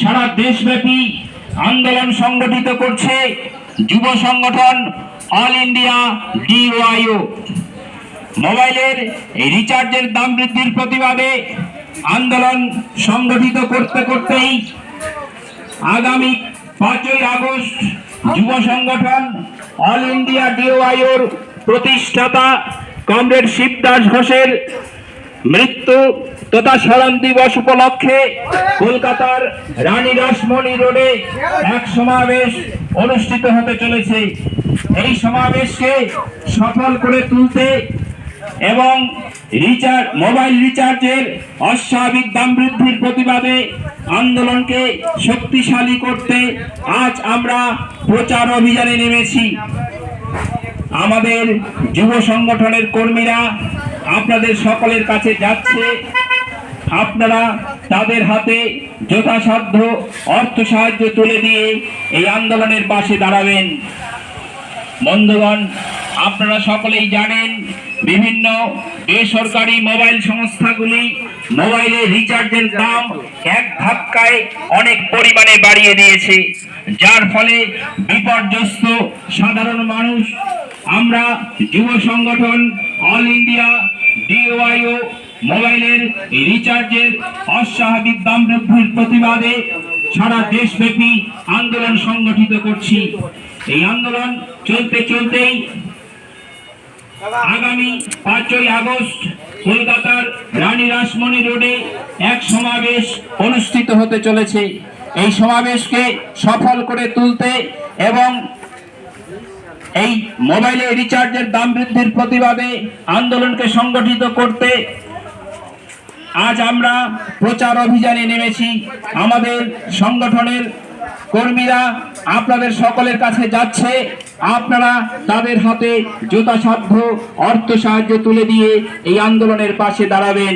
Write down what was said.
সারা দেশব্যাপী আন্দোলন সংগঠিত করছে যুব সংগঠন অল ইন্ডিয়া ডিওয়াইও। মোবাইলের রিচার্জের দাম বৃদ্ধির প্রতিবাদে আন্দোলন সংগঠিত করতে করতেই আগামী পাঁচই আগস্ট যুব সংগঠন অল ইন্ডিয়া ডিওআইওর প্রতিষ্ঠাতা কমরেড শিবদাস ঘোষের মৃত্যু তথা স্মরণ দিবস উপলক্ষে কলকাতার রানী রাসমণি রোডে এক সমাবেশ অনুষ্ঠিত হতে চলেছে। এই সমাবেশকে সফল করে তুলতে এবং রিচার্জ মোবাইল রিচার্জের অস্বাভাবিক দাম বৃদ্ধির প্রতিবাদে আন্দোলনকে শক্তিশালী করতে আজ আমরা প্রচার অভিযানে নেমেছি। আমাদের যুব সংগঠনের কর্মীরা আপনাদের সকলের কাছে যাচ্ছে। আপনারা তাদের হাতে যথাসাধ্য অর্থ সাহায্য তুলে দিয়ে এই আন্দোলনের পাশে দাঁড়াবেন। বন্ধুগণ, আপনারা সকলেই জানেন, বিভিন্ন বেসরকারি মোবাইল সংস্থাগুলি মোবাইলে রিচার্জের দাম এক ধাক্কায় অনেক পরিমাণে বাড়িয়ে দিয়েছে। যার ফলে বিপর্যস্ত সাধারণ মানুষ, আমরা যুব সংগঠন, অল ইন্ডিয়া ডিওআইও মোবাইলের রিচার্জের অস্বাভাবিক দাম বৃদ্ধির প্রতিবাদে সারা দেশব্যাপী আন্দোলন সংগঠিত করছি। এই আন্দোলন চলতে চলতেই আগামী পাঁচই আগস্ট কলকাতার রানী রাসমণি রোডে এক সমাবেশ অনুষ্ঠিত হতে চলেছে। এই সমাবেশকে সফল করে তুলতে এবং এই মোবাইলে রিচার্জের দাম বৃদ্ধির প্রতিবাদে আন্দোলনকে সংগঠিত করতে আজ আমরা প্রচার অভিযানে নেমেছি। আমাদের সংগঠনের কর্মীরা আপনাদের সকলের কাছে যাচ্ছে। আপনারা তাদের হাতে যথাসাধ্য অর্থ সাহায্য তুলে দিয়ে এই আন্দোলনের পাশে দাঁড়াবেন।